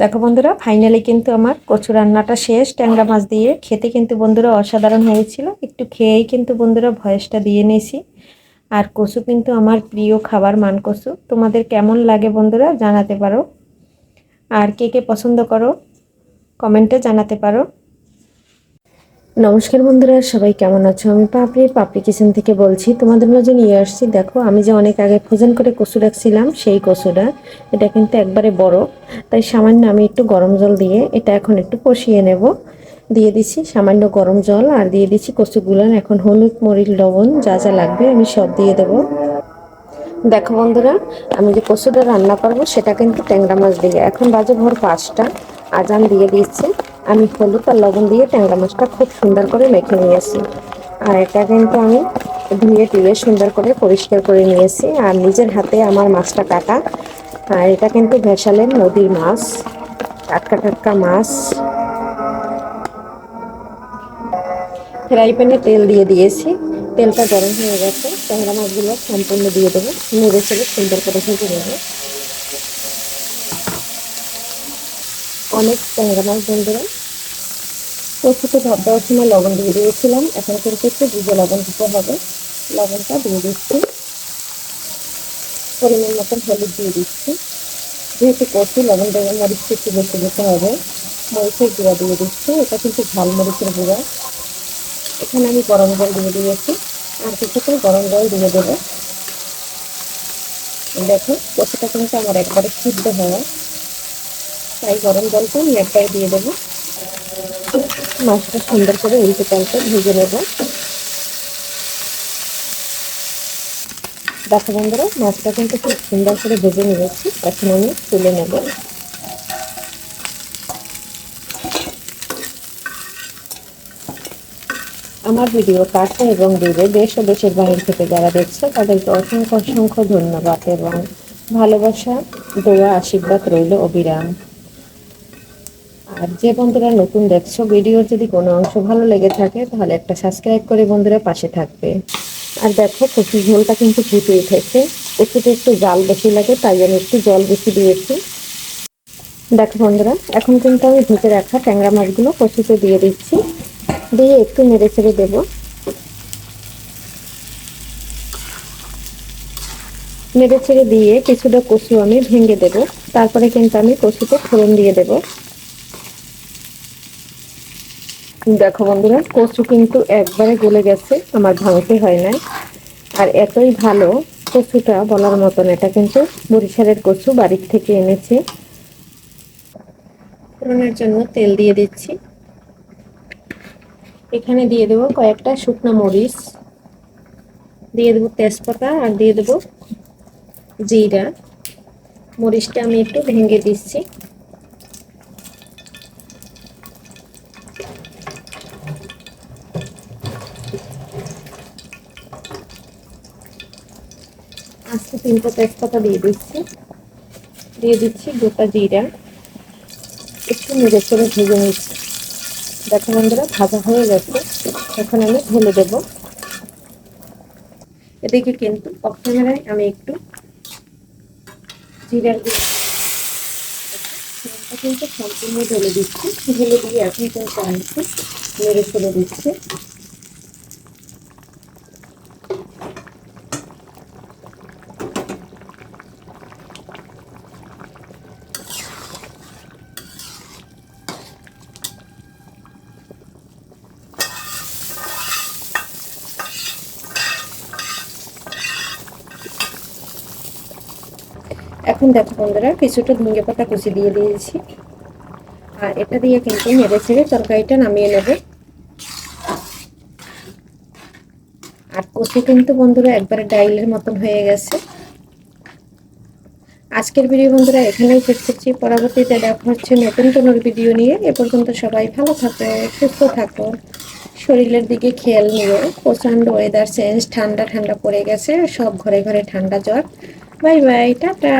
দেখো বন্ধুরা ফাইনালি কিন্তু আমার কচু রান্নাটা শেষ। ট্যাংরা মাছ দিয়ে খেতে কিন্তু বন্ধুরা অসাধারণ হয়েছিল। একটু খেয়েই কিন্তু বন্ধুরা ভয়েসটা দিয়ে নিয়েছি। আর কচু কিন্তু আমার প্রিয় খাবার মান কচু তোমাদের কেমন লাগে বন্ধুরা জানাতে পারো। আর কে কে পছন্দ করো, কমেন্টে জানাতে পারো। নমস্কার বন্ধুরা, সবাই কেমন আছো? আমি পাপড়ি পাপড়ি কিচেন থেকে বলছি। তোমাদের মাঝে নিয়ে আসছি। দেখো, আমি যে অনেক আগে ফোজন করে কচু রাখছিলাম, সেই কচুটা। এটা কিন্তু একবারে বড়। তাই সামান্য আমি একটু গরম জল দিয়ে এটা এখন একটু কষিয়ে নেব। দিয়ে দিচ্ছি সামান্য গরম জল আর দিয়ে দিচ্ছি কচুগুলো। এখন হলুদ, মরিচ, লবণ, যা যা লাগবে আমি সব দিয়ে দেবো। দেখো বন্ধুরা, আমি যে কচুটা রান্না করব, সেটা কিন্তু ট্যাংরা মাছ দিয়ে। এখন বাজে ভোর পাঁচটা। আজান দিয়ে দিচ্ছে। আমি হলুদ আর লবণ দিয়ে ট্যাংরা মাছটা খুব সুন্দর করে মেখে নিয়েছি। আর এটা কিন্তু আমি ধুয়ে টুয়ে সুন্দর করে পরিষ্কার করে নিয়েছি আর নিজের হাতে আমার মাছটা কাটা। আর এটা কিন্তু ভেসালের নদীর মাছ, টাটকা টাটকা মাছ। ফ্রাই প্যানে তেল দিয়ে দিয়েছি। তেলটা গরম হয়ে গেছে, ট্যাংরা মাছগুলো সম্পূর্ণ দিয়ে দেবো। নেড়ে চেড়ে সুন্দর করে ভেজে নেব। অনেক ট্যাংরা মাছ বন্ধুরা। কচুতে ভাত দেওয়ার সময় লবণ দিয়ে দিয়েছিলাম। এখন কিন্তু একটু ভিজে লবণ দিতে হবে। লবণটা দিয়ে দিচ্ছি। পরিমাণ মতন হলুদ দিয়ে দিচ্ছি। যেহেতু কচু, লবণ দেওয়া মরিচটা একটু বেশি দিতে হবে। মরিচের গুঁড়া দিয়ে দিচ্ছি। এটা কিন্তু ঝাল মরিচের গুঁড়া। এখানে আমি গরম জল দিয়ে দিয়েছি। আর কিছুক্ষণ গরম জল দিয়ে দেবো। দেখো কচুটা কিন্তু আমার একবারে সিদ্ধ হওয়া তাই গরম জলটা আমি একবারে দিয়ে দেবো। মাছটা সুন্দর করে উল্টে পাল্টে ভেজে নেব। দেখো বন্ধুরা, মাছটা কিন্তু খুব সুন্দর করে ভেজে নিয়েছি। এখন আমি তুলে নেব। আমার ভিডিও কাছে এবং দূরে দেশ ও দেশের বাহির থেকে যারা দেখছে, তাদেরকে অসংখ্য অসংখ্য ধন্যবাদ এবং ভালোবাসা, দোয়া, আশীর্বাদ রইল অবিরাম। আর যে বন্ধুরা নতুন দেখছ, ভিডিওর যদি কোনো অংশ ভালো লেগে থাকে, তাহলে একটা সাবস্ক্রাইব করে বন্ধুরা পাশে থাকবে। আর দেখো কচু ঝোলটা কিন্তু ফুটে উঠেছে। কচুতে একটু জাল বেশি লাগে, তাই আমি একটু জল বেশি দিয়েছি। দেখো বন্ধুরা, এখন কিন্তু আমি ভেজে রাখা ট্যাংরা মাছগুলো কচুতে দিয়ে দিচ্ছি। দিয়ে একটু নেড়ে ছেড়ে দেবো। নেড়ে ছেড়ে দিয়ে কিছুটা কচু আমি ভেঙে দেব। তারপরে কিন্তু আমি কচুতে ফোড়ন দিয়ে দেবো। দেখো বন্ধুরা, কচু কিন্তু একবারে গলে গেছে, আমার ভাঙতে হয় না আর এতই ভালো কচুটা বলার মতন, এটা কিন্তু বরিশালের কচু বাড়ির থেকে এনেছে। ফোড়নের জন্য তেল দিয়ে দিচ্ছি। এখানে দিয়ে দেবো কয়েকটা শুকনো মরিচ, দিয়ে দেবো তেজপাতা, আর দিয়ে দেবো জিরা। মরিচটা আমি একটু ভেঙে দিচ্ছি। আজকে তিনটা তেজপাতা দিয়ে দিচ্ছি। দিয়ে দিচ্ছি গোটা জিরা। একটু নেড়ে করে ভেজে নিচ্ছি। দেখো বন্ধুরা, ভাজা হয়ে গেছে। এখন আমি ঢেলে দেব। এদিকে কিন্তু অফ ক্যামেরায় আমি একটু জিরার কিন্তু সম্পূর্ণ ঢেলে দিচ্ছি। ঢেলে দিয়ে এখন কিন্তু আমি একটু নেড়ে ফেলে দিচ্ছি। এখন দেখো বন্ধুরা, কিছুটা ধুঙ্গে পাতা কুচি দিয়ে দিয়েছি। আর এটা দিয়ে কিন্তু নেড়ে ছেড়ে তরকারিটা নামিয়ে নেব। আর কচু কিন্তু বন্ধুরা একবারে ডাইলের মতন হয়ে গেছে। আজকের ভিডিও বন্ধুরা এখানেই শেষ করছি। পরবর্তীতে দেখা হচ্ছে নতুন কোনো ভিডিও নিয়ে। এ পর্যন্ত সবাই ভালো থাকো, সুস্থ থাকো। শরীরের দিকে খেয়াল নিও। প্রচণ্ড ওয়েদার চেঞ্জ ঠান্ডা ঠান্ডা পড়ে গেছে। সব ঘরে ঘরে ঠান্ডা জ্বর। bye bye tata